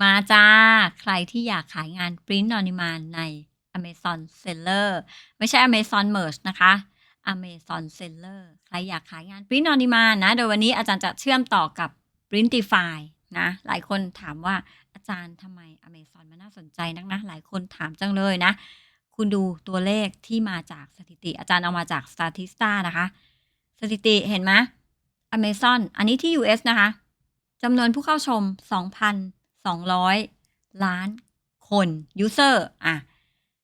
มาจ้า ใครที่อยากขายงาน Print on Demand ใน Amazon Seller ไม่ใช่ Amazon Merge นะคะ Amazon Seller ใครอยากขายงาน Print on Demand นะ โดยวันนี้อาจารย์จะเชื่อมต่อกับ Printify นะ หลายคนถามว่าอาจารย์ทำไม Amazon มันน่าสนใจนักนะ หลายคนถามจังเลยนะ คุณดูตัวเลขที่มาจากสถิติ อาจารย์เอามาจาก Statista นะคะ สถิติเห็นไหม Amazon อันนี้ที่ US นะคะจำนวนผู้เข้าชม 200 ล้านคน user อะ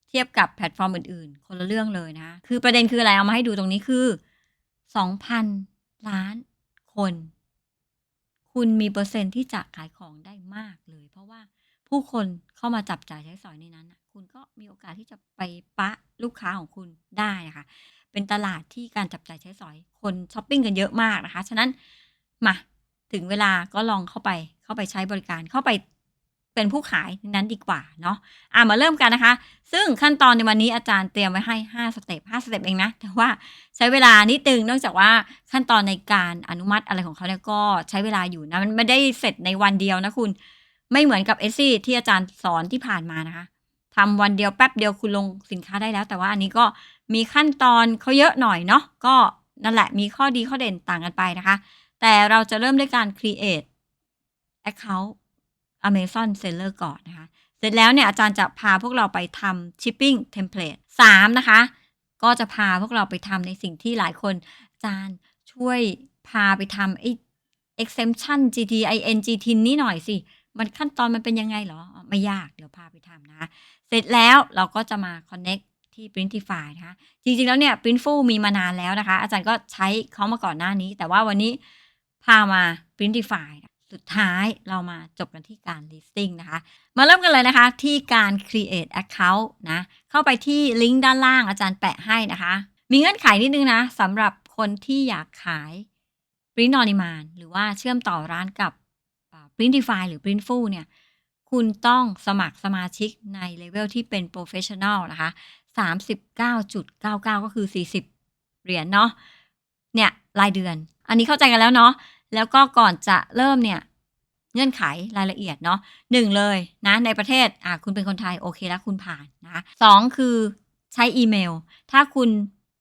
เทียบกับแพลตฟอร์มอื่น ๆ คนละเรื่องเลยนะ คือประเด็นคืออะไร เอามาให้ดูตรงนี้คือ 2,000 ล้านคน คุณมีเปอร์เซ็นต์ที่จะขายของได้มากเลย เพราะว่าผู้คนเข้ามาจับจ่ายใช้สอยในนั้น คุณก็มีโอกาสที่จะไปปะลูกค้าของคุณได้นะคะ เป็นตลาดที่การจับจ่ายใช้สอย คนช้อปปิ้งกันเยอะมากนะคะ ฉะนั้นมา ถึงเวลาก็ลองเข้าไปเข้าไปใช้บริการเข้าไปเป็นผู้ขายนนั้นดีกว่าเนาะอะมาเริ่มกันนะคะ ซึ่งขั้นตอนในวันนี้อาจารย์เตรียมไว้ให้ 5 สเต็ป5สเต็ปเองนะ แต่ว่าใช้เวลานิดนึงเนื่องจากว่าขั้นตอนในการอนุมัติอะไรของเขาเนี่ยก็ใช้เวลาอยู่นะมันไม่ได้เสร็จในวันเดียวนะคุณ ไม่เหมือนกับเอซี่ที่อาจารย์สอนที่ผ่านมานะคะทำวันเดียวแป๊บเดียวคุณลงสินค้าได้แล้ว แต่ว่าอันนี้ก็มีขั้นตอนเขาเยอะหน่อยเนาะก็นั่นแหละมีข้อดีข้อเด่นต่างกันไปนะคะ แต่เราจะเริ่มด้วยการ create account Amazon Seller ก่อนนะคะ เสร็จแล้วเนี่ยอาจารย์จะพาพวกเราไปทำ shipping template 3 นะคะ ก็จะพาพวกเราไปทำในสิ่งที่หลายคน อาจารย์ช่วยพาไปทำไอ้ exemption GTIN GTIN นี่หน่อยสิ มันขั้นตอนมันเป็นยังไงเหรอ ไม่ยากเดี๋ยวพาไปทำนะคะเสร็จแล้วเราก็จะมา connect ที่ Printify นะคะ จริงๆ แล้วเนี่ย Printful มีมานานแล้วนะคะ อาจารย์ก็ใช้เขามาก่อนหน้านี้ แต่ว่าวันนี้ พามา Printify สุดท้ายเรามาจบกันที่การ listing นะคะ มาเริ่มกันเลยนะคะที่การ create account นะ เข้าไปที่ลิงก์ด้านล่างอาจารย์แปะให้นะคะ มีเงื่อนไขนิดนึงนะสำหรับคนที่อยากขาย Print on Demand หรือว่าเชื่อมต่อร้านกับ Printify หรือ Printful เนี่ย คุณต้องสมัครสมาชิกในเลเวลที่เป็น Professional นะคะ 39.99 ก็คือ 40 เหรียญเนาะ เนี่ย รายเดือน อันนี้เข้าใจกันแล้วเนาะ แล้วก็ก่อนจะเริ่มเนี่ยเงื่อนไขรายละเอียดเนาะหนึ่งเลยนะในประเทศอะคุณเป็นคนไทยโอเคแล้วคุณผ่านนะคะสองคือใช้อีเมล ถ้าคุณ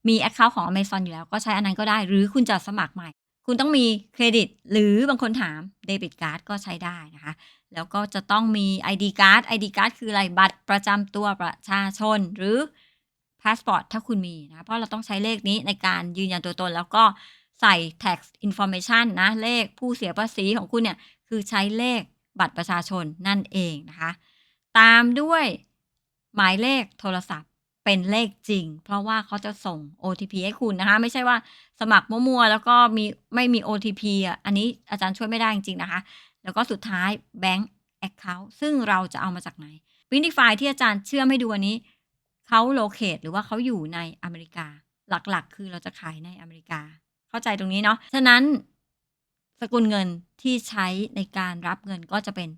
มี Account ของ Amazon อยู่แล้วก็ใช้อันนั้นก็ได้ หรือคุณจะสมัครใหม่ คุณต้องมีเครดิต หรือบางคนถามเดบิตการ์ดก็ใช้ได้นะคะ แล้วก็จะต้องมี ID card ID card คืออะไรบัตรประจำตัวประชาชน หรือพาสปอร์ตถ้าคุณมีนะ เพราะเราต้องใช้เลขนี้ในการยืนยันตัวตน แล้วก็ ใส่ tax information นะเลขผู้เสียภาษีของคุณเนี่ยคือใช้เลขบัตรประชาชนนั่นเองนะคะ ตามด้วยหมายเลขโทรศัพท์เป็นเลขจริง เพราะว่าเขาจะส่ง OTP ให้คุณนะคะ ไม่ใช่ว่าสมัครมั่วๆแล้วก็มีไม่มี OTP อะอันนี้อาจารย์ช่วยไม่ได้จริงๆนะคะ แล้วก็สุดท้าย Bank Account ซึ่งเราจะเอามาจากไหน Printify ที่อาจารย์เชื่อมให้ดูอันนี้เขาโลเคตหรือว่าเขาอยู่ในอเมริกา หลักๆ คือเราจะขายในอเมริกา เข้าใจตรงนี้เนาะ ฉะนั้นสกุลเงินที่ใช้ในการรับเงินก็จะเป็น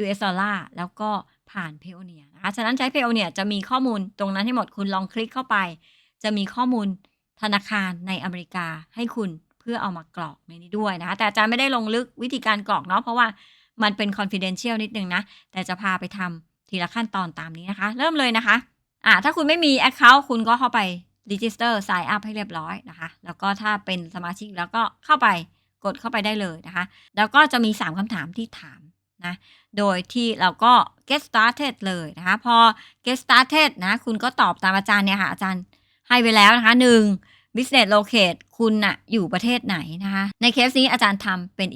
US ดอลลาร์แล้วก็ผ่าน Payoneer นะคะ ฉะนั้นใช้ Payoneer จะมีข้อมูลตรงนั้นให้หมดคุณลองคลิกเข้าไป จะมีข้อมูลธนาคารในอเมริกาให้คุณเพื่อเอามากรอกในนี้ด้วยนะคะ แต่อาจารย์ไม่ได้ลงลึกวิธีการกรอกเนาะเพราะว่ามันเป็น confidential นิดนึงนะ แต่จะพาไปทำทีละขั้นตอนตามนี้นะคะ เริ่มเลยนะคะอ่าถ้าคุณไม่มี Account คุณก็เข้าไป Register Sign Up ให้เรียบร้อยนะคะ แล้วก็ถ้าเป็นสมาชิกแล้วก็เข้าไปกดเข้าไปได้เลยนะคะ แล้วก็จะมี 3คำถามที่ถามนะ โดยที่เราก็ get started เลยนะคะ พอ get started นะ คุณก็ตอบตามอาจารย์เนี่ยค่ะ อาจารย์ให้ไปแล้วนะคะหนึ่ง business locate คุณอะอยู่ประเทศไหนนะคะ ในเคสนี้อาจารย์ทำเป็น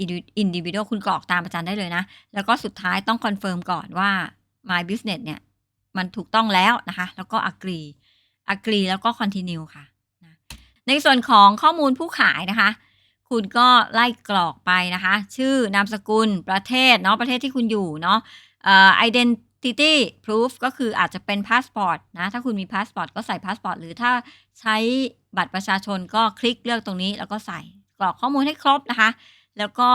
individual คุณกรอกตามอาจารย์ได้เลยนะ แล้วก็สุดท้ายต้อง confirm ก่อนว่า my business เนี่ย มันถูกต้องแล้วนะคะ แล้วก็ agree agree แล้วก็ continue ค่ะนะในส่วนของข้อมูลผู้ขายนะคะ คุณก็ไล่กรอกไปนะคะ ชื่อนามสกุลประเทศเนาะประเทศที่คุณอยู่เนาะเอ่อ identity proof ก็คืออาจจะเป็นพาสปอร์ตนะ ถ้าคุณมีพาสปอร์ตก็ใส่พาสปอร์ตหรือถ้าใช้บัตรประชาชนก็คลิกเลือกตรงนี้แล้วก็ใส่กรอกข้อมูลให้ครบนะคะ แล้วก็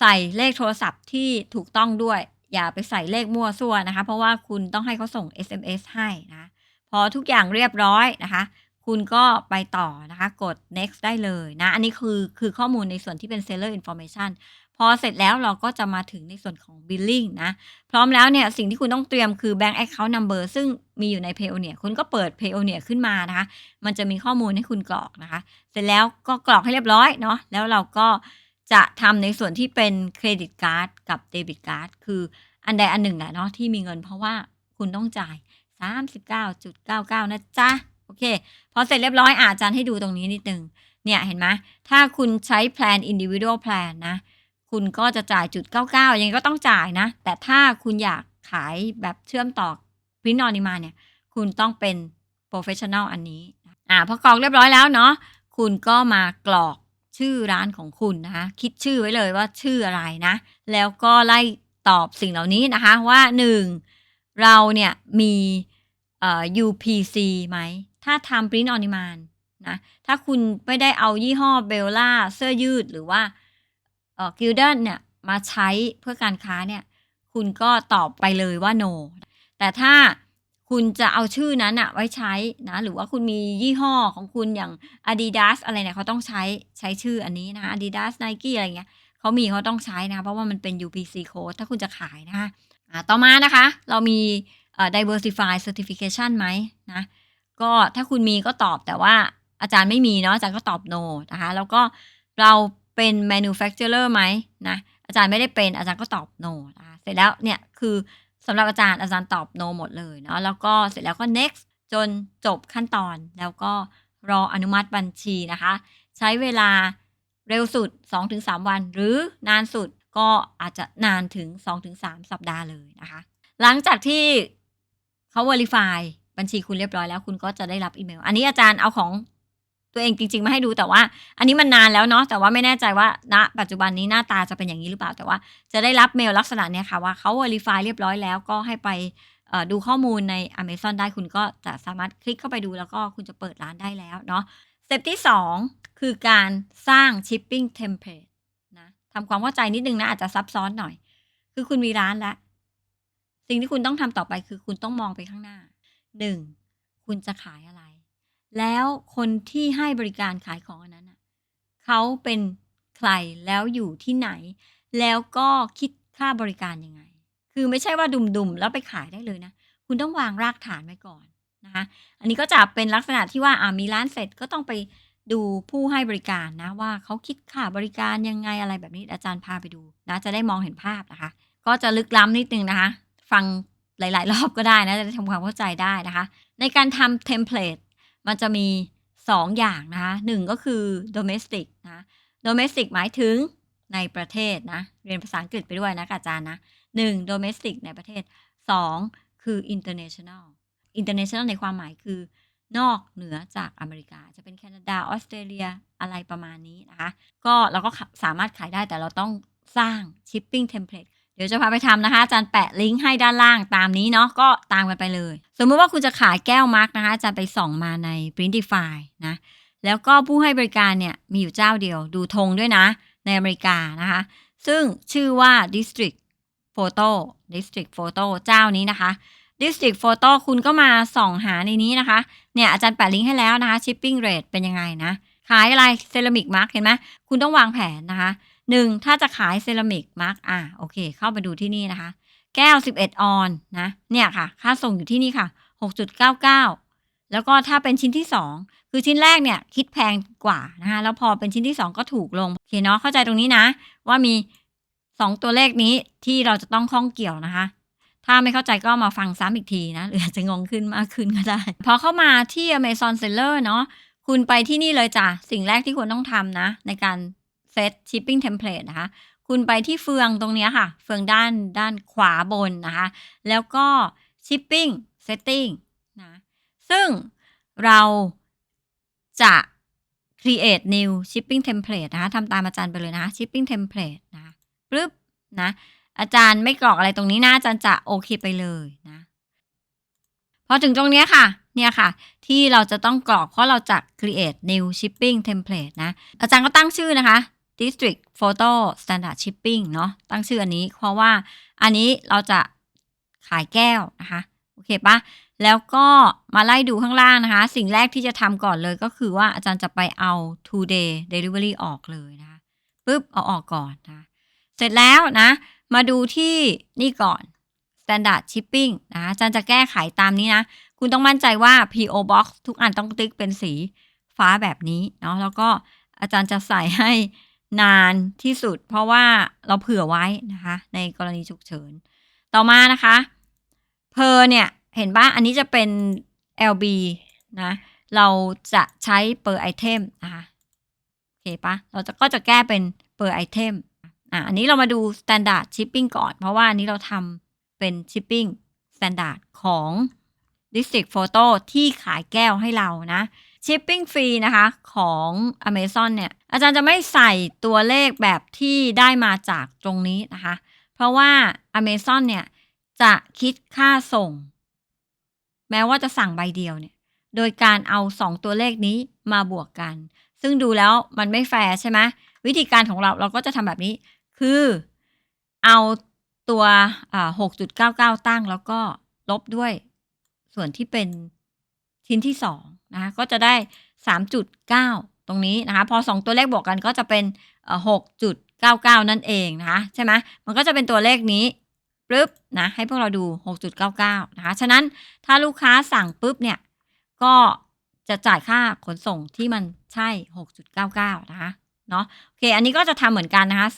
ใส่เลขโทรศัพท์ที่ถูกต้องด้วย อย่าไปใส่เลขมั่วซั่วนะคะ เพราะว่าคุณต้องให้เขาส่ง SMS ให้นะ พอทุกอย่างเรียบร้อยนะคะ คุณก็ไปต่อนะคะ กด next ได้เลยนะ อันนี้คือคือข้อมูลในส่วนที่เป็น seller information พอเสร็จแล้วเราก็จะมาถึงในส่วนของ billing นะ พร้อมแล้วเนี่ยสิ่งที่คุณต้องเตรียมคือ bank account number ซึ่งมีอยู่ใน Payoneer คุณก็เปิด Payoneer ขึ้นมานะคะ มันจะมีข้อมูลให้คุณกรอกนะคะ เสร็จแล้วก็กรอกให้เรียบร้อยเนาะ แล้วเราก็จะทำในส่วนที่เป็นเครดิตการ์ดกับเดบิตการ์ดคืออันใดอันหนึ่งแหละเนาะที่มีเงินเพราะว่าคุณต้องจ่าย 39.99 นะจ๊ะ โอเค พอเสร็จเรียบร้อยอาจารย์ให้ดูตรงนี้นิดนึง เนี่ยเห็นไหมถ้าคุณใช้แพลน individual plan นะ คุณก็จะจ่ายจุด99 ยังไงก็ต้องจ่ายนะ แต่ถ้าคุณอยากขายแบบเชื่อมต่อ print on demand เนี่ย คุณต้องเป็น professional อันนี้ อ่าพอกรอกเรียบร้อยแล้วเนาะ คุณก็มากรอกชื่อร้านของคุณนะคะ คิดชื่อไว้เลยว่าชื่ออะไรนะ แล้วก็ไล่ตอบสิ่งเหล่านี้นะคะว่าหนึ่งเราเนี่ยมี UPC ไหม ถ้าทำ print on demand นะ ถ้าคุณไม่ได้เอายี่ห้อเบลล่าเสื้อยืดหรือว่าเอ่อกิลเดนเนี่ยมาใช้เพื่อการค้าเนี่ย คุณก็ตอบไปเลยว่า no แต่ถ้าคุณจะเอาชื่อนั้นอะไว้ใช้นะ หรือว่าคุณมียี่ห้อของคุณอย่าง Adidas อะไรเนี่ยเขาต้องใช้ใช้ชื่ออันนี้นะ Adidas Nike อะไรเงี้ยเขามีเขาต้องใช้นะ เพราะว่ามันเป็น UPC code ถ้าคุณจะขายนะคะต่อมานะคะ เรามี diversify certification ไหมนะก็ถ้าคุณมีก็ตอบแต่ว่าอาจารย์ไม่มีเนาะอาจารย์ก็ตอบ no นะคะแล้วก็เราเป็น manufacturer ไหมนะอาจารย์ไม่ได้เป็นอาจารย์ก็ตอบ no นะคะเสร็จแล้วเนี่ยคือสำหรับอาจารย์อาจารย์ตอบ no หมดเลยเนาะแล้วก็เสร็จแล้วก็ next จนจบขั้นตอนแล้วก็รออนุมัติบัญชีนะคะ ใช้เวลาเร็วสุด 2-3 วัน หรือนานสุดก็อาจจะนานถึง 2-3 สัปดาห์เลยนะคะ หลังจากที่ เขา verify บัญชีคุณเรียบร้อยแล้ว คุณก็จะได้รับอีเมล อันนี้อาจารย์เอาของตัวเองจริง ๆ มาให้ดูแต่ว่า อันนี้มันนานแล้วเนาะแต่ว่าไม่แน่ใจว่าณปัจจุบันนี้หน้าตาจะเป็นอย่างนี้หรือเปล่า แต่ว่าจะได้รับเมลลักษณะเนี้ยค่ะว่าเขา verify เรียบร้อยแล้วก็ให้ไปดูข้อมูลใน Amazon ได้คุณก็จะสามารถคลิกเข้าไปดูแล้วก็คุณจะเปิดร้านได้แล้วเนาะสเต็ปที่ 2 คือการสร้าง shipping template นะทำความเข้าใจนิดนึงนะอาจจะซับซ้อนหน่อย คือคุณมีร้านแล้ว สิ่งที่คุณต้องทำต่อไปคือคุณต้องมองไปข้างหน้าหนึ่งคุณจะขายอะไร แล้วคนที่ให้บริการขายของอันนั้นน่ะเขาเป็นใครแล้วอยู่ที่ไหน แล้วก็คิดค่าบริการยังไง คือไม่ใช่ว่าดุมๆแล้วไปขายได้เลยนะคุณต้องวางรากฐานไว้ก่อนนะคะอันนี้ก็จะเป็นลักษณะที่ว่าอ่ามีร้านเสร็จก็ต้องไปดูผู้ให้บริการนะว่าเขาคิดค่าบริการยังไงอะไรแบบนี้อาจารย์พาไปดูนะจะได้มองเห็นภาพนะคะ ก็จะลึกล้ำนิดนึงนะคะ ฟังหลาย ๆ รอบก็ได้นะ จะได้ทำความเข้าใจได้นะคะ ในการทำเทมเพลตมันจะมี 2 อย่างนะคะหนึ่งก็คือ domestic นะ domestic หมายถึงในประเทศนะ เรียนภาษาอังกฤษไปด้วยนะอาจารย์นะหนึ่ง domestic ในประเทศ 2 คือ international international ในความหมายคือนอกเหนือจากอเมริกา จะเป็นแคนาดา ออสเตรเลียอะไรประมาณนี้นะคะ ก็เราก็สามารถขายได้แต่เราต้องสร้าง shipping template เดี๋ยวจะพาไปทำนะคะอาจารย์แปะลิงก์ให้ด้านล่างตามนี้เนาะก็ตามกันไปเลย สมมติว่าคุณจะขายแก้วมาร์กนะคะอาจารย์ไปส่องมาใน Printify นะแล้วก็ผู้ให้บริการเนี่ยมีอยู่เจ้าเดียวดูธงด้วยนะ ในอเมริกานะคะ ซึ่งชื่อว่า District Photo District Photo เจ้านี้นะคะ District Photo คุณก็มาส่องหาในนี้นะคะ เนี่ยอาจารย์แปะลิงก์ให้แล้วนะคะ shipping rate เป็นยังไงนะ ขายอะไรเซรามิกมาร์กเห็นไหมคุณต้องวางแผนนะคะ หนึ่งถ้าจะขายเซรามิกมาร์กอะโอเค เข้าไปดูที่นี่นะคะ แก้ว 11 ออนนะ เนี่ยค่ะ ค่าส่งอยู่ที่นี่ค่ะ 6.99 แล้วก็ถ้าเป็นชิ้นที่ 2 คือชิ้นแรกเนี่ยคิดแพงกว่านะคะแล้วพอเป็นชิ้นที่ 2 ก็ถูกลง โอเคเนาะเข้าใจตรงนี้นะ ว่ามี 2 ตัวเลขนี้ที่เราจะต้องข้องเกี่ยวนะคะ ถ้าไม่เข้าใจก็มาฟังซ้ำอีกทีนะหรืออาจจะงงขึ้นมากขึ้นก็ได้ พอเข้ามาที่ Amazon Seller เนาะคุณไปที่นี่เลยจ้ะสิ่งแรกที่คุณต้องทำนะ ในการ เซต shipping template นะคะ คุณไปที่เฟืองตรงนี้ค่ะ เฟืองด้านด้านขวาบนนะคะ แล้วก็ shipping setting นะ ซึ่งเราจะ create new shipping template นะคะทำตามอาจารย์ไปเลยนะ shipping template นะปึ๊บนะ อาจารย์ไม่กรอกอะไรตรงนี้นะอาจารย์จะโอเคไปเลยนะพอถึงตรงนี้ค่ะ เนี่ยค่ะ ที่เราจะต้องกรอกเพราะเราจะ create new shipping template นะ อาจารย์ก็ตั้งชื่อนะคะ district photo standard shipping เนาะตั้งชื่ออันนี้ เพราะว่าอันนี้เราจะขายแก้วนะคะ โอเคปะแล้วก็มาไล่ดูข้างล่างนะคะ สิ่งแรกที่จะทำก่อนเลยก็คือว่าอาจารย์จะไปเอา two day delivery ออกเลยนะคะปุ๊บเอาออกก่อนนะ เสร็จแล้วนะ มาดูที่นี่ก่อน standard shipping นะอาจารย์จะแก้ไขตามนี้นะ คุณต้องมั่นใจว่า PO box ทุกอันต้องติ๊กเป็นสีฟ้าแบบนี้เนาะแล้วก็อาจารย์จะใส่ให้ นานที่สุด เพราะว่าเราเผื่อไว้นะคะ ในกรณีฉุกเฉิน ต่อมานะคะ เพอเนี่ยเห็นป่ะอันนี้จะเป็น LB นะ เราจะใช้ per item นะคะโอเคปะเราจะก็จะแก้เป็น per item อะอันนี้เรามาดู standard shipping ก่อน เพราะว่าอันนี้เราทำเป็น shipping standard ของ district photo ที่ขายแก้วให้เรานะ shipping fee นะคะของ Amazon เนี่ย อาจารย์จะไม่ใส่ตัวเลขแบบที่ได้มาจากตรงนี้นะคะ เพราะว่า Amazon เนี่ย จะคิดค่าส่ง แม้ว่าจะสั่งใบเดียวเนี่ย โดยการเอา 2 ตัวเลขนี้มาบวกกัน ซึ่งดูแล้วมันไม่แฟร์ใช่ไหมวิธีการของเราเราก็จะทำแบบนี้ คือเอาตัวหกจุดเก้าเก้าตั้งแล้วก็ลบด้วยส่วนที่เป็นชิ้นที่สอง นะคะก็จะได้สามจุดเก้าตรงนี้นะคะ พอสองตัวเลขบวกกันก็จะเป็นหกจุดเก้าเก้านั่นเองนะคะใช่ไหมมันก็จะเป็นตัวเลขนี้ปุ๊บนะให้พวกเราดู 6.99 นะคะ ฉะนั้นถ้าลูกค้าสั่งปุ๊บเนี่ย ก็จะจ่ายค่าขนส่งที่มันใช่ 6.99 นะคะเนาะโอเค อันนี้ก็จะทำเหมือนกันนะคะ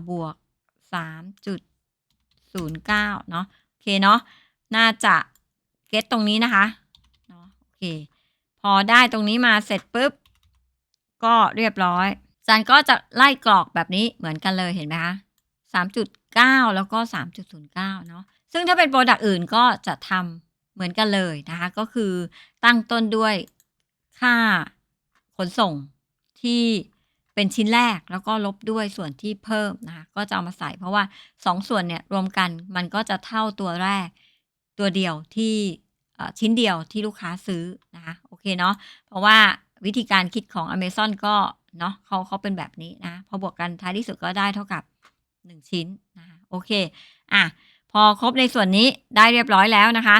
3.9 บวก 3.09 เนาะโอเคเนาะน่าจะ เก็ตตรงนี้นะคะเนาะโอเค พอได้ตรงนี้มาเสร็จปุ๊บ ก็เรียบร้อยจันก็จะไล่กรอกแบบนี้เหมือนกันเลยเห็นไหมคะ3.9แล้วก็3.09เนาะซึ่งถ้าเป็นโปรดักต์อื่นก็จะทำเหมือนกันเลยนะคะ ก็คือตั้งต้นด้วยค่าขนส่งที่เป็นชิ้นแรกแล้วก็ลบด้วยส่วนที่เพิ่มนะคะก็จะเอามาใส่เพราะว่า 2ส่วนเนี่ยรวมกันมันก็จะเท่าตัวแรก ตัวเดียวที่ชิ้นเดียวที่ลูกค้าซื้อนะคะโอเคเนาะเพราะว่าวิธีการคิดของ Amazon ก็เนาะเขาเขาเป็นแบบนี้นะพอบวกกันท้ายที่สุดก็ได้เท่ากับหนึ่งชิ้นนะคะโอเคอะพอครบในส่วนนี้ได้เรียบร้อยแล้วนะคะ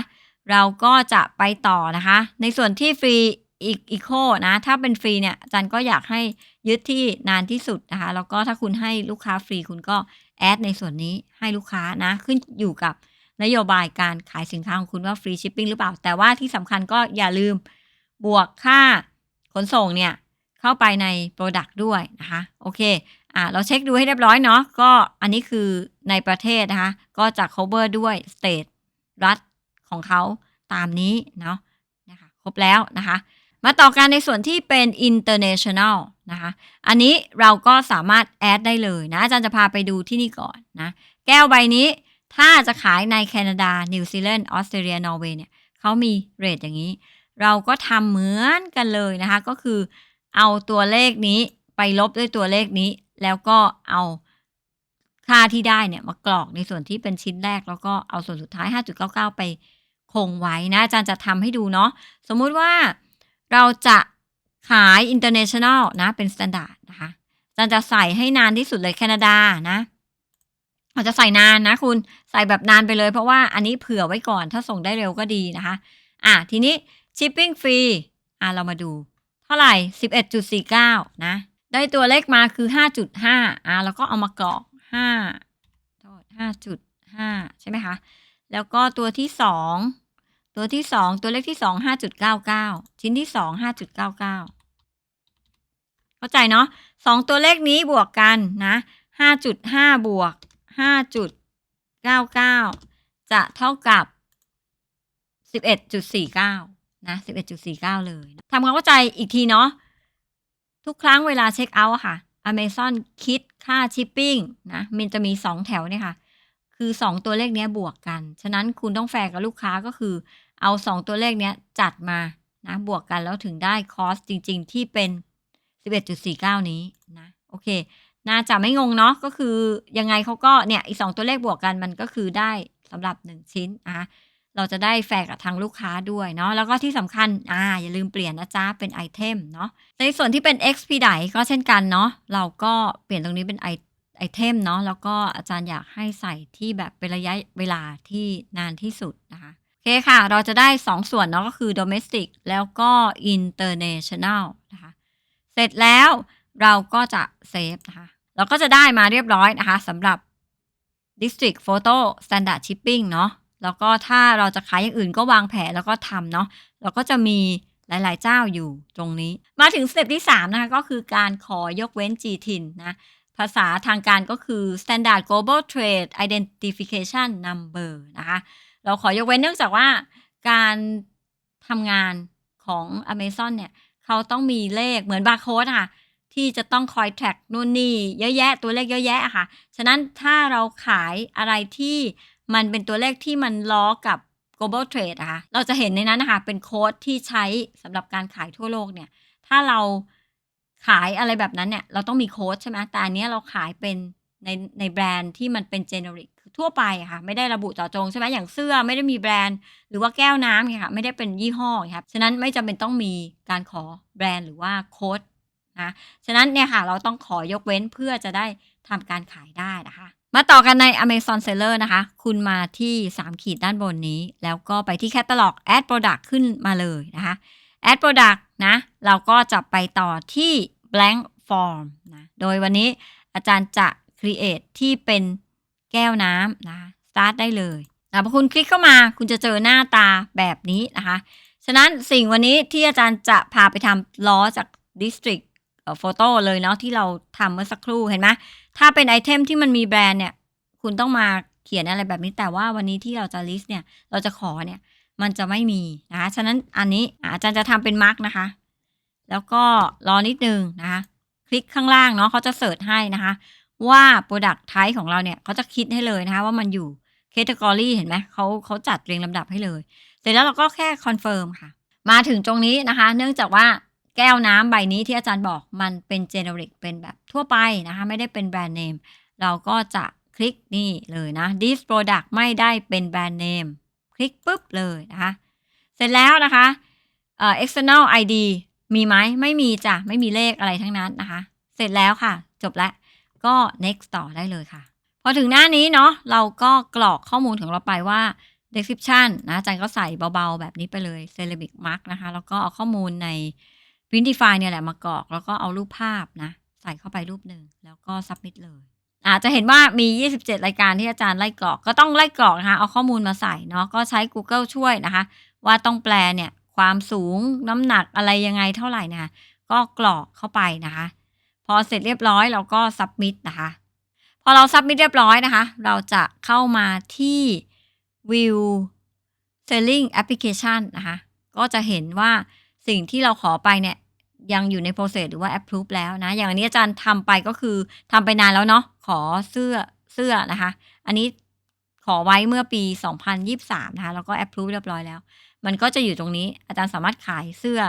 เราก็จะไปต่อนะคะ ในส่วนที่ฟรีอีกอีโคนะถ้าเป็นฟรีเนี่ยจารย์ก็อยากให้ยึดที่นานที่สุดนะคะแล้วก็ถ้าคุณให้ลูกค้าฟรีคุณก็แอดในส่วนนี้ให้ลูกค้านะขึ้นอยู่กับ นโยบายการขายสินค้าของคุณว่าฟรีชิปปิ้งหรือเปล่า แต่ว่าที่สำคัญก็อย่าลืมบวกค่าขนส่งเนี่ย เข้าไปใน Product ด้วยนะคะ โอเคอ่าเราเช็คดูให้เรียบร้อยเนาะก็อันนี้คือในประเทศนะคะ ก็จะ cover ด้วย state รัฐของเขาตามนี้เนาะนะคะครบแล้วนะคะ มาต่อกันในส่วนที่เป็น international นะคะ อันนี้เราก็สามารถแอดได้เลยนะ อาจารย์จะพาไปดูที่นี่ก่อนนะ แก้วใบนี้ ถ้าจะขายในแคนาดา นิวซีแลนด์ ออสเตรเลีย นอร์เวย์เนี่ยเขามีเรทอย่างนี้ เราก็ทำเหมือนกันเลยนะคะ ก็คือเอาตัวเลขนี้ไปลบด้วยตัวเลขนี้ แล้วก็เอาค่าที่ได้เนี่ยมากรอกในส่วนที่เป็นชิ้นแรก แล้วก็เอาส่วนสุดท้าย 5.99 ไปคงไว้นะอาจารย์จะทำให้ดูเนาะสมมุติว่าเราจะขาย international นะ เป็น standard นะคะอาจารย์จะใส่ให้นานที่สุดเลยแคนาดานะ เราจะใส่นานนะคุณใส่แบบนานไปเลย เพราะว่าอันนี้เผื่อไว้ก่อนถ้าส่งได้เร็วก็ดีนะคะ อะทีนี้ shipping fee อะเรามาดู เท่าไหร่ 11.49 นะ ได้ตัวเลขมาคือ 5.5 อ่าแล้วก็เอามากรอก5โทษ5.5 ใช่ไหมคะ แล้วก็ตัวที่ 2 ตัวที่ 2 ตัวเลขที่ 2 5.99 ชิ้นที่ 2 5.99เข้าใจเนาะสองตัวเลขนี้บวกกันนะ5.5บวก 5.99 จะเท่ากับ 11.49 นะ 11.49 เลยทำความเข้าใจอีกทีเนาะทุกครั้งเวลาเช็คเอาท์ค่ะ Amazon คิดค่าชิปปิ้งนะมันจะมี 2 แถวเนี่ยค่ะ คือ 2 ตัวเลขเนี้ยบวกกัน ฉะนั้นคุณต้องแฟร์กับลูกค้าก็คือ เอา 2 ตัวเลขเนี้ยจัดมานะบวกกันแล้วถึงได้คอสจริง ๆ ที่เป็น 11.49 นี้นะ โอเค น่าจะไม่งงเนาะก็คือยังไงเขาก็เนี่ยอีก2ตัวเลขบวกกันมันก็คือได้สำหรับ1ชิ้นนะคะเราจะได้แฟกับทางลูกค้าด้วยเนาะแล้วก็ที่สำคัญอ่าอย่าลืมเปลี่ยนนะจ๊ะเป็นไอเทมเนาะในส่วนที่เป็น expedite ก็เช่นกันเนาะเราก็เปลี่ยนตรงนี้เป็นไอไอเทมเนาะแล้วก็อาจารย์อยากให้ใส่ที่แบบเป็นระยะเวลาที่นานที่สุดนะคะโอเคค่ะ เราจะได้ 2 ส่วนเนาะก็คือ domestic แล้วก็ international นะคะเสร็จแล้วเราก็จะเซฟนะคะ เราก็จะได้มาเรียบร้อยนะคะสำหรับ District Photo Standard Shipping เนาะแล้วก็ถ้าเราจะขายอย่างอื่นก็วางแผนแล้วก็ทำเนาะเราก็จะมีหลาย ๆ เจ้าอยู่ตรงนี้ มาถึงสเต็ปที่ 3 นะคะ ก็คือการขอยกเว้น GTIN นะภาษาทางการก็คือ Standard Global Trade Identification Number นะคะ เราขอยกเว้นเนื่องจากว่าการทำงานของ Amazon เนี่ย เขาต้องมีเลขเหมือนบาร์โค้ดค่ะ ที่จะต้องคอย track นู่นนี่เยอะแยะตัวเลขเยอะแยะค่ะ ฉะนั้นถ้าเราขายอะไรที่มันเป็นตัวเลขที่มันล้อกับ global trade อะคะเราจะเห็นในนั้นนะคะเป็นโค้ดที่ใช้สำหรับการขายทั่วโลกเนี่ย ถ้าเราขายอะไรแบบนั้นเนี่ยเราต้องมีโค้ดใช่ไหมแต่อันนี้เราขายเป็นในในแบรนด์ที่มันเป็น generic คือทั่วไปค่ะ ไม่ได้ระบุเจาะจงใช่ไหมอย่างเสื้อไม่ได้มีแบรนด์ หรือว่าแก้วน้ำเนี่ยค่ะไม่ได้เป็นยี่ห้อครับฉะนั้นไม่จำเป็นต้องมีการขอแบรนด์หรือว่าโค้ด นะฉะนั้นเนี่ยค่ะเราต้องขอยกเว้นเพื่อจะได้ทำการขายได้นะคะ มาต่อกันใน Amazon Seller นะคะ คุณมาที่ 3 ขีดด้านบนนี้ แล้วก็ไปที่ Catalog Add Product ขึ้นมาเลยนะคะ Add Product นะเราก็จะไปต่อที่ Blank Form นะโดยวันนี้อาจารย์จะ Create ที่เป็นแก้วน้ำนะคะ Start ได้เลยนะพอคุณคลิกเข้ามาคุณจะเจอหน้าตาแบบนี้นะคะ ฉะนั้นสิ่งวันนี้ที่อาจารย์จะพาไปทำล้อจาก District โฟโต้เลยเนาะที่เราทำเมื่อสักครู่เห็นไหมถ้าเป็นไอเทมที่มันมีแบรนด์เนี่ย คุณต้องมาเขียนอะไรแบบนี้แต่ว่าวันนี้ที่เราจะ list เนี่ย เราจะขอเนี่ย มันจะไม่มีนะคะฉะนั้นอันนี้อาจารย์จะทำเป็นมาร์กนะคะ แล้วก็รอนิดนึงนะคะ คลิกข้างล่างเนาะเขาจะเสิร์ชให้นะคะ ว่า Product Type ของเราเนี่ยเขาจะคิดให้เลยนะคะว่ามันอยู่ Category เห็นไหมเขาเขาจัดเรียงลำดับให้เลย เสร็จแล้วเราก็แค่คอนเฟิร์มค่ะ มาถึงตรงนี้นะคะ เนื่องจากว่า แก้วน้ำใบนี้ที่อาจารย์บอกมันเป็นเจเนริกเป็นแบบทั่วไปนะคะไม่ได้เป็นแบรนด์เนมเราก็จะคลิกนี่เลยนะ this product ไม่ได้เป็นแบรนด์เนมคลิกปุ๊บเลยนะคะ เสร็จแล้วนะคะเอ่อ external ID มีไหมไม่มีจ้ะ ไม่มีเลขอะไรทั้งนั้นนะคะ เสร็จแล้วค่ะ จบแล้วก็ next ต่อได้เลยค่ะ พอถึงหน้านี้เนาะเราก็กรอกข้อมูลของเราไปว่า description นะอาจารย์ก็ใส่เบาๆ แบบนี้ไปเลย ceramic mark นะคะ แล้วก็เอาข้อมูลใน Printify เนี่ยแหละมากรอกแล้วก็เอารูปภาพนะ ใส่เข้าไปรูปหนึ่งแล้วก็ submit เลยอาจจะเห็นว่ามี 27 รายการที่อาจารย์ไล่กรอก ก็ต้องไล่กรอกนะคะ เอาข้อมูลมาใส่เนาะ ก็ใช้ Google ช่วยนะคะ ว่าต้องแปลเนี่ย ความสูงน้ำหนักอะไรยังไงเท่าไหร่นะคะ ก็กรอกเข้าไปนะคะ พอเสร็จเรียบร้อยเราก็ submit นะคะ พอเรา submit เรียบร้อยนะคะ เราจะเข้ามาที่ view selling application นะคะ ก็จะเห็นว่าสิ่งที่เราขอไปเนี่ย ยังอยู่ใน process หรือว่า approve แล้วนะ อย่างอันนี้อาจารย์ทำไปก็คือทำไปนานแล้วเนาะขอเสื้อเสื้อนะคะ อันนี้ขอไว้เมื่อปี 2023 นะคะ แล้วก็ approve เรียบร้อยแล้ว มันก็จะอยู่ตรงนี้อาจารย์สามารถขายเสื้อ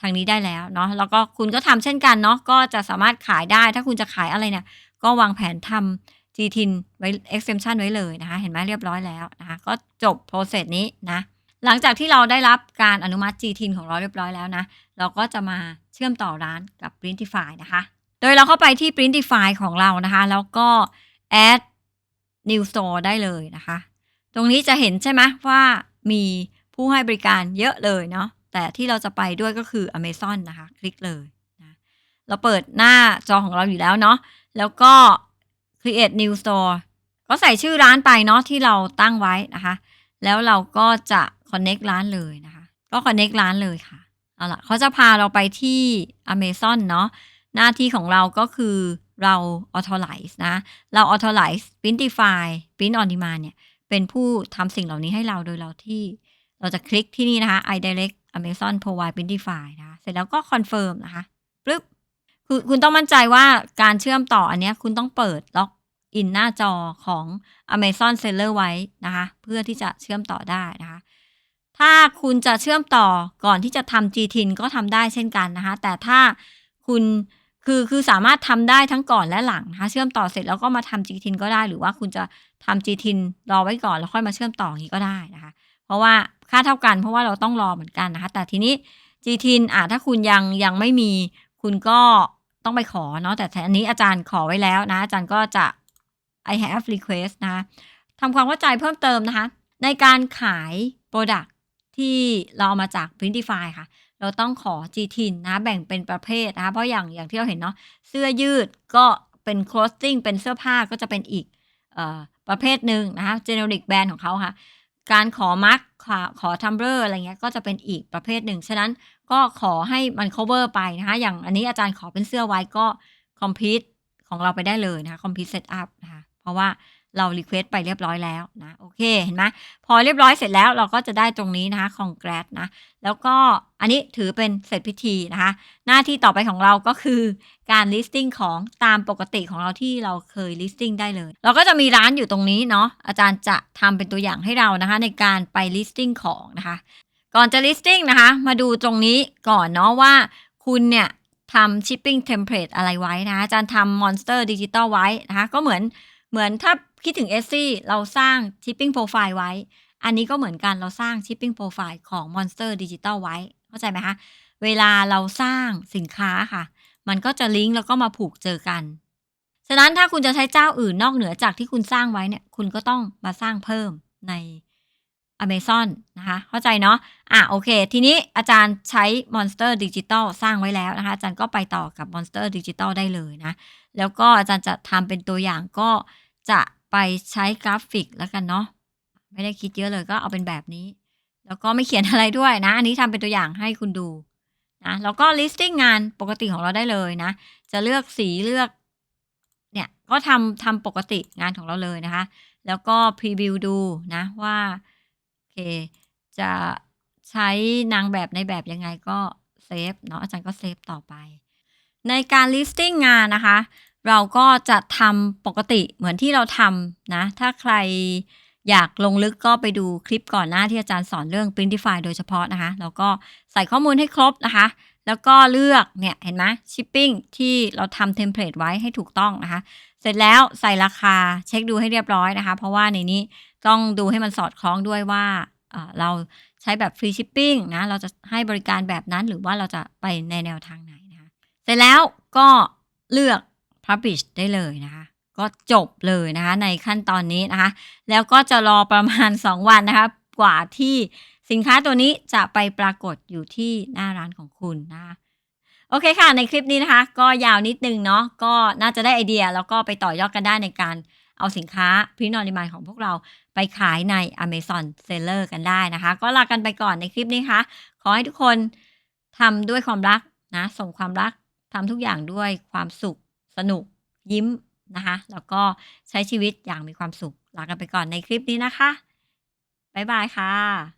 ทางนี้ได้แล้วเนาะแล้วก็คุณก็ทำเช่นกันเนาะก็จะสามารถขายได้ ถ้าคุณจะขายอะไรเนี่ย ก็วางแผนทำ GTIN ไว้ exemption ไว้เลยนะคะ เห็นไหมเรียบร้อยแล้วนะคะ ก็จบ process นี้นะ หลังจากที่เราได้รับการอนุมัติ GTIN ของเราเรียบร้อยแล้วนะ เราก็จะมาเชื่อมต่อร้านกับ Printify นะคะ โดยเราเข้าไปที่ Printify ของเรานะคะ แล้วก็ add new store ได้เลยนะคะ ตรงนี้จะเห็นใช่ไหมว่ามีผู้ให้บริการเยอะเลยเนาะ แต่ที่เราจะไปด้วยก็คือ Amazon นะคะ คลิกเลยนะเราเปิดหน้าจอของเราอยู่แล้วเนาะ แล้วก็ create new store ก็ใส่ชื่อร้านไปเนาะที่เราตั้งไว้นะคะ แล้วเราก็จะ connect ร้านเลยนะคะ ก็ connect ร้านเลยค่ะเอาล่ะเขาจะพาเราไปที่ Amazon เนาะหน้าที่ของเราก็คือเรา authorize นะ เรา authorize Printify Print on Demand เนี่ย เป็นผู้ทำสิ่งเหล่านี้ให้เราโดยเราที่เราจะคลิกที่นี่นะคะ i direct Amazon provide Printify นะคะ เสร็จแล้วก็ confirm นะคะปึ๊บคือคุณต้องมั่นใจว่าการเชื่อมต่ออันเนี้ยคุณต้องเปิดล็อกอินหน้าจอของ Amazon Seller ไว้นะคะ เพื่อที่จะเชื่อมต่อได้นะคะ ถ้าคุณจะเชื่อมต่อก่อนที่จะทำ GTIN ก็ทำได้เช่นกันนะคะ แต่ถ้าคุณคือคือสามารถทำได้ทั้งก่อนและหลังนะคะเชื่อมต่อเสร็จแล้วก็มาทำ GTIN ก็ได้ หรือว่าคุณจะทำ GTIN รอไว้ก่อนแล้วค่อยมาเชื่อมต่ออย่างนี้ก็ได้นะคะ เพราะว่าค่าเท่ากันเพราะว่าเราต้องรอเหมือนกันนะคะ แต่ทีนี้ GTIN อะถ้าคุณยังยังไม่มี คุณก็ต้องไปขอเนาะแต่อันนี้อาจารย์ขอไว้แล้วนะ อาจารย์ก็จะ I have request นะคะทำความเข้าใจเพิ่มเติมนะคะ ในการขาย Product ที่เราเอามาจาก Printify ค่ะ เราต้องขอ GTIN นะ แบ่งเป็นประเภทนะคะ เพราะอย่างอย่างที่เราเห็นเนาะ เสื้อยืดก็เป็น clothing เป็นเสื้อผ้าก็จะเป็นอีกออประเภทหนึ่งนะคะ generic brand ของเขาค่ะ การขอมาร์กขอขอทัมเบอร์อะไรเงี้ยก็จะเป็นอีกประเภทหนึ่ง ฉะนั้นก็ขอให้มัน cover ไปนะคะ อย่างอันนี้อาจารย์ขอเป็นเสื้อไว้ก็ complete ของเราไปได้เลยนะคะ complete setup นะคะ เพราะว่า เรา request ไปเรียบร้อยแล้วนะโอเคเห็นไหมพอเรียบร้อยเสร็จแล้วเราก็จะได้ตรงนี้นะคะ congrats นะแล้วก็อันนี้ถือเป็นเสร็จพิธีนะคะ หน้าที่ต่อไปของเราก็คือการ listing ของตามปกติของเราที่เราเคย listing ได้เลย เราก็จะมีร้านอยู่ตรงนี้เนาะอาจารย์จะทำเป็นตัวอย่างให้เรานะคะ ในการไป listing ของนะคะ ก่อนจะ listing นะคะ มาดูตรงนี้ก่อนเนาะว่าคุณเนี่ยทำ shipping template อะไรไว้นะคะอาจารย์ทำ monster digital ไว้นะคะ ก็เหมือนเหมือนถ้า คิดถึง e s ซี่เราสร้าง shipping profile ไว้ อันนี้ก็เหมือนกันเราสร้าง shipping profile ของ monster digital ไว้ เข้าใจไหมคะ เวลาเราสร้างสินค้าค่ะ มันก็จะลิงก์แล้วก็มาผูกเจอกัน ฉะนั้นถ้าคุณจะใช้เจ้าอื่นนอกเหนือจากที่คุณสร้างไว้เนี่ย คุณก็ต้องมาสร้างเพิ่มใน Amazon นะคะ เข้าใจเนาะ อะโอเค ทีนี้อาจารย์ใช้ Monster Digital สร้างไว้แล้วนะคะ อาจารย์ก็ไปต่อกับ Monster Digital ได้เลยนะ แล้วก็อาจารย์จะทำเป็นตัวอย่างก็จะ ไปใช้กราฟิกแล้วกันเนาะไม่ได้คิดเยอะเลยก็เอาเป็นแบบนี้ แล้วก็ไม่เขียนอะไรด้วยนะ อันนี้ทำเป็นตัวอย่างให้คุณดูนะแล้วก็ listing งานปกติของเราได้เลยนะ จะเลือกสีเลือก เนี่ยก็ทำทำปกติงานของเราเลยนะคะ แล้วก็พรีวิวดูนะว่าโอเคจะใช้นางแบบในแบบยังไงก็เซฟเนาะอาจารย์ก็เซฟต่อไป ในการ listing งานนะคะ เราก็จะทำปกติเหมือนที่เราทำนะ ถ้าใครอยากลงลึกก็ไปดูคลิปก่อนหน้าที่อาจารย์สอนเรื่อง Printify โดยเฉพาะนะคะ แล้วก็ใส่ข้อมูลให้ครบนะคะ แล้วก็เลือกเนี่ยเห็นไหม shipping ที่เราทำเทมเพลตไว้ให้ถูกต้องนะคะ เสร็จแล้วใส่ราคาเช็คดูให้เรียบร้อยนะคะ เพราะว่าในนี้ต้องดูให้มันสอดคล้องด้วยว่าเราใช้แบบฟรีชิปปิ้งนะ เราจะให้บริการแบบนั้นหรือว่าเราจะไปในแนวทางไหนนะคะ เสร็จแล้วก็เลือก publish ได้เลยนะคะ ก็จบเลยนะคะ ในขั้นตอนนี้นะคะ แล้วก็จะรอประมาณ 2 วันนะคะ กว่าที่สินค้าตัวนี้จะไปปรากฏอยู่ที่หน้าร้านของคุณนะคะโอเคค่ะ ในคลิปนี้นะคะ ก็ยาวนิดนึงเนาะก็น่าจะได้ไอเดีย แล้วก็ไปต่อยอดกันได้ในการเอาสินค้าพรีนอริมายของพวกเราไปขายใน Amazon Seller กันได้นะคะ ก็ลากันไปก่อนในคลิปนี้ค่ะ ขอให้ทุกคนทำด้วยความรักนะ ส่งความรักทำทุกอย่างด้วยความสุข สนุกยิ้มนะคะ แล้วก็ใช้ชีวิตอย่างมีความสุขลากันไปก่อนในคลิปนี้นะคะ บ๊ายบายค่ะ